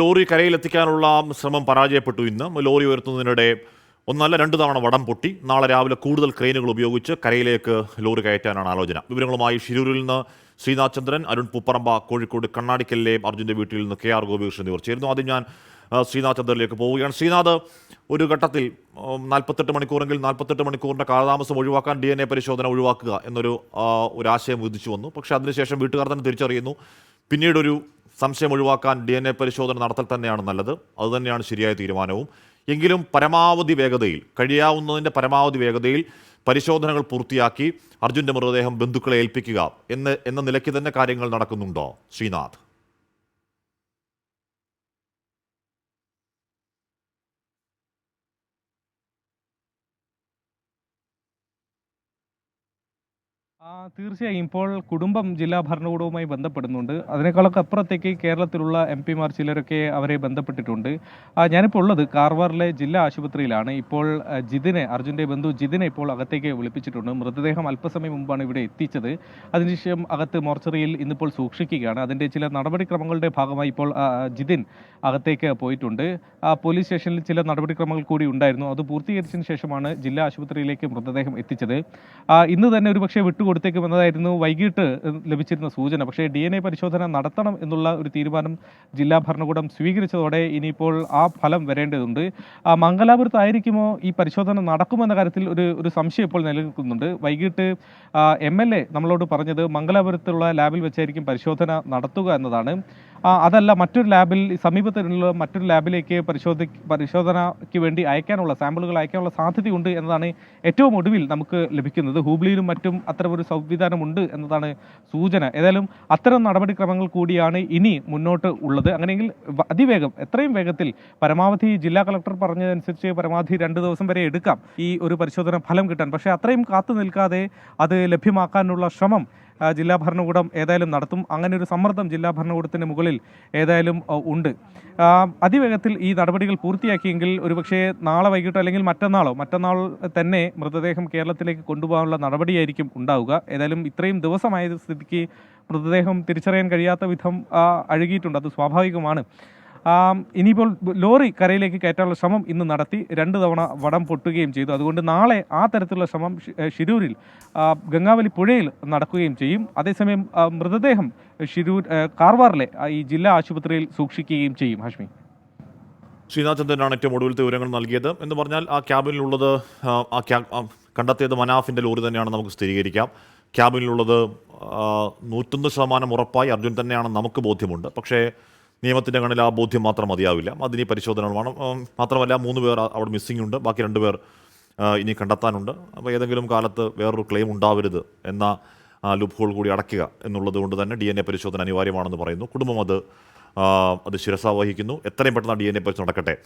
Lorry കരയിലെത്തിക്കാനുള്ള ശ്രമം പരാജയപ്പെട്ടു. ഇന്ന് ലോറി ഉയർത്തുന്നതിനിടെ ഒന്നല്ല രണ്ട് തവണ വടം പൊട്ടി. നാളെ രാവിലെ കൂടുതൽ ക്രെയിനുകൾ ഉപയോഗിച്ച് കരയിലേക്ക് ലോറി കയറ്റാനാണ് ആലോചന. വിവരങ്ങളുമായി ഷിരൂരിൽ നിന്ന് ശ്രീനാഥ് ചന്ദ്രൻ അരുൺ പുപ്പറമ്പ കോഴിക്കോട് കണ്ണാടിക്കല്ലേ അർജുന്റെ വീട്ടിൽ നിന്ന് കെ ആർ ഗോപികൃഷ്ണൻ എന്നിവർ ചേരുന്നു. ആദ്യം ഞാൻ ശ്രീനാഥ് ചന്ദ്രനിലേക്ക് പോവുകയാണ്. ശ്രീനാഥ് ഒരു ഘട്ടത്തിൽ നാൽപ്പത്തെട്ട് മണിക്കൂറെങ്കിൽ നാൽപ്പത്തെട്ട് മണിക്കൂറിന്റെ കാലതാമസം ഒഴിവാക്കാൻ ഡി എൻ എ പരിശോധന ഒഴിവാക്കുക എന്നൊരു ഒരു ആശയം ഉദിച്ചു വന്നു. പക്ഷേ അതിനുശേഷം വീട്ടുകാർ തന്നെ തിരിച്ചറിയുന്നു. പിന്നീടൊരു സംശയം ഒഴിവാക്കാൻ ഡി എൻ എ പരിശോധന നടത്തൽ തന്നെയാണ് നല്ലത്. അതുതന്നെയാണ് ശരിയായ തീരുമാനവും. എങ്കിലും പരമാവധി വേഗതയിൽ കഴിയാവുന്നതിന്റെ പരമാവധി വേഗതയിൽ പരിശോധനകൾ പൂർത്തിയാക്കി അർജുന്റെ മൃതദേഹം ബന്ധുക്കളെ ഏൽപ്പിക്കുക എന്ന് എന്ന നിലയ്ക്ക് തന്നെ കാര്യങ്ങൾ നടക്കുന്നുണ്ടോ ശ്രീനാഥ്? തീർച്ചയായും ഇപ്പോൾ കുടുംബം ജില്ലാ ഭരണകൂടവുമായി ബന്ധപ്പെടുന്നുണ്ട്. അതിനേക്കാളൊക്കെ അപ്പുറത്തേക്ക് കേരളത്തിലുള്ള എം പിമാർ ചിലരൊക്കെ അവരെ ബന്ധപ്പെട്ടിട്ടുണ്ട്. ഞാനിപ്പോൾ ഉള്ളത് കാർവാറിലെ ജില്ലാ ആശുപത്രിയിലാണ്. ഇപ്പോൾ ജിതിനെ അർജുന്റെ ബന്ധു ജിതിനെ ഇപ്പോൾ അകത്തേക്ക് വിളിപ്പിച്ചിട്ടുണ്ട്. മൃതദേഹം അല്പസമയം മുമ്പാണ് ഇവിടെ എത്തിച്ചത്. അതിനുശേഷം അകത്ത് മോർച്ചറിയിൽ ഇന്നിപ്പോൾ സൂക്ഷിക്കുകയാണ്. അതിന്റെ ചില നടപടിക്രമങ്ങളുടെ ഭാഗമായി ഇപ്പോൾ ജിതിൻ അകത്തേക്ക് പോയിട്ടുണ്ട്. പോലീസ് സ്റ്റേഷനിൽ ചില നടപടിക്രമങ്ങൾ കൂടി ഉണ്ടായിരുന്നു. അത് പൂർത്തീകരിച്ചതിന് ശേഷമാണ് ജില്ലാ ആശുപത്രിയിലേക്ക് മൃതദേഹം എത്തിച്ചത്. ഇന്ന് തന്നെ ഒരുപക്ഷെ വിട്ടുകൊടുത്തേക്കുമെന്നതായിരുന്നു വൈകിട്ട് ലഭിച്ചിരുന്ന സൂചന. പക്ഷേ ഡി എൻ എ പരിശോധന നടത്തണം എന്നുള്ള ഒരു തീരുമാനം ജില്ലാ ഭരണകൂടം സ്വീകരിച്ചതോടെ ഇനിയിപ്പോൾ ആ ഫലം വരേണ്ടതുണ്ട്. മംഗലാപുരത്തായിരിക്കുമോ ഈ പരിശോധന നടക്കുമെന്ന കാര്യത്തിൽ ഒരു ഒരു സംശയം ഇപ്പോൾ നിലനിൽക്കുന്നുണ്ട്. വൈകിട്ട് എം എൽ എ നമ്മളോട് പറഞ്ഞത് മംഗലാപുരത്തുള്ള ലാബിൽ വെച്ചായിരിക്കും പരിശോധന നടത്തുക എന്നതാണ്. അതല്ല മറ്റൊരു ലാബിൽ സമീപത്തുള്ള മറ്റൊരു ലാബിലേക്ക് പരിശോധി പരിശോധനയ്ക്ക് വേണ്ടി അയക്കാനുള്ള സാമ്പിളുകൾ അയക്കാനുള്ള സാധ്യതയുണ്ട് എന്നതാണ് ഏറ്റവും ഒടുവിൽ നമുക്ക് ലഭിക്കുന്നത്. ഹൂബ്ലിയിലും മറ്റും അത്തരമൊരു സംവിധാനമുണ്ട് എന്നതാണ് സൂചന. ഏതായാലും അത്തരം നടപടിക്രമങ്ങൾ കൂടിയാണ് ഇനി മുന്നോട്ട് ഉള്ളത്. അങ്ങനെയെങ്കിൽ അതിവേഗം എത്രയും വേഗത്തിൽ പരമാവധി ജില്ലാ കളക്ടർ പറഞ്ഞതനുസരിച്ച് പരമാവധി രണ്ട് ദിവസം വരെ എടുക്കാം ഈ ഒരു പരിശോധന ഫലം കിട്ടാൻ. പക്ഷേ അത്രയും കാത്തു നിൽക്കാതെ അത് ലഭ്യമാക്കാനുള്ള ശ്രമം ജില്ലാ ഭരണകൂടം ഏതായാലും നടത്തും. അങ്ങനെ ഒരു സമ്മർദ്ദം ജില്ലാ ഭരണകൂടത്തിന് മുകളിൽ ഏതായാലും ഉണ്ട്. അതിവേഗത്തിൽ ഈ നടപടികൾ പൂർത്തിയാക്കിയെങ്കിൽ ഒരുപക്ഷെ നാളെ വൈകിട്ടോ അല്ലെങ്കിൽ മറ്റന്നാളോ മറ്റന്നാൾ തന്നെ മൃതദേഹം കേരളത്തിലേക്ക് കൊണ്ടുപോകാനുള്ള നടപടിയായിരിക്കും ഉണ്ടാവുക. ഏതായാലും ഇത്രയും ദിവസമായ സ്ഥിതിക്ക് മൃതദേഹം തിരിച്ചറിയാൻ കഴിയാത്ത വിധം അഴുകിയിട്ടുണ്ട്. അത് സ്വാഭാവികമാണ്. ഇനിയിപ്പോൾ ലോറി കരയിലേക്ക് കയറ്റാനുള്ള ശ്രമം ഇന്ന് നടത്തി രണ്ട് തവണ വടം പൊട്ടുകയും ചെയ്തു. അതുകൊണ്ട് നാളെ ആ തരത്തിലുള്ള ശ്രമം ഷിരൂരിൽ ഗംഗാവലി പുഴയിൽ നടക്കുകയും ചെയ്യും. അതേസമയം മൃതദേഹം ഷിരൂർ കാർവാറിലെ ഈ ജില്ലാ ആശുപത്രിയിൽ സൂക്ഷിക്കുകയും ചെയ്യും. ഹാഷ്മി. ശ്രീനാഥ് ചന്ദ്രനാണ് ഏറ്റവും ഒടുവിലത്തെ വിവരങ്ങൾ നൽകിയത്. എന്ന് പറഞ്ഞാൽ ആ ക്യാബിനിലുള്ളത് ആ, കണ്ടെത്തിയത് മനാഫിന്റെ ലോറി തന്നെയാണ് നമുക്ക് സ്ഥിരീകരിക്കാം. ക്യാബിനിലുള്ളത് നൂറ്റൊന്ന് ശതമാനം ഉറപ്പായി അർജുൻ തന്നെയാണ് നമുക്ക് ബോധ്യമുണ്ട്. പക്ഷേ നിയമത്തിന്റെ കണ്ണിൽ ആ ബോധ്യം മാത്രം മതിയാവില്ല. അതിനി പരിശോധന വേണം മാത്രമല്ല മൂന്ന് പേർ അവിടെ മിസ്സിംഗ് ഉണ്ട്. ബാക്കി രണ്ട് പേർ ഇനി കണ്ടെത്താനുണ്ട്. അപ്പോൾ ഏതെങ്കിലും കാലത്ത് വേറൊരു ക്ലെയിം ഉണ്ടാവരുത് എന്ന ലൂപ്പ് ഹോൾ കൂടി അടയ്ക്കുക എന്നുള്ളത് കൊണ്ട് തന്നെ ഡി എൻ എ പരിശോധന അനിവാര്യമാണെന്ന് പറയുന്നു. കുടുംബം അത് അത് ശിരസ വഹിക്കുന്നു എത്രയും പെട്ടെന്ന് ഡി എൻ എ പരിശോധന നടക്കട്ടെ.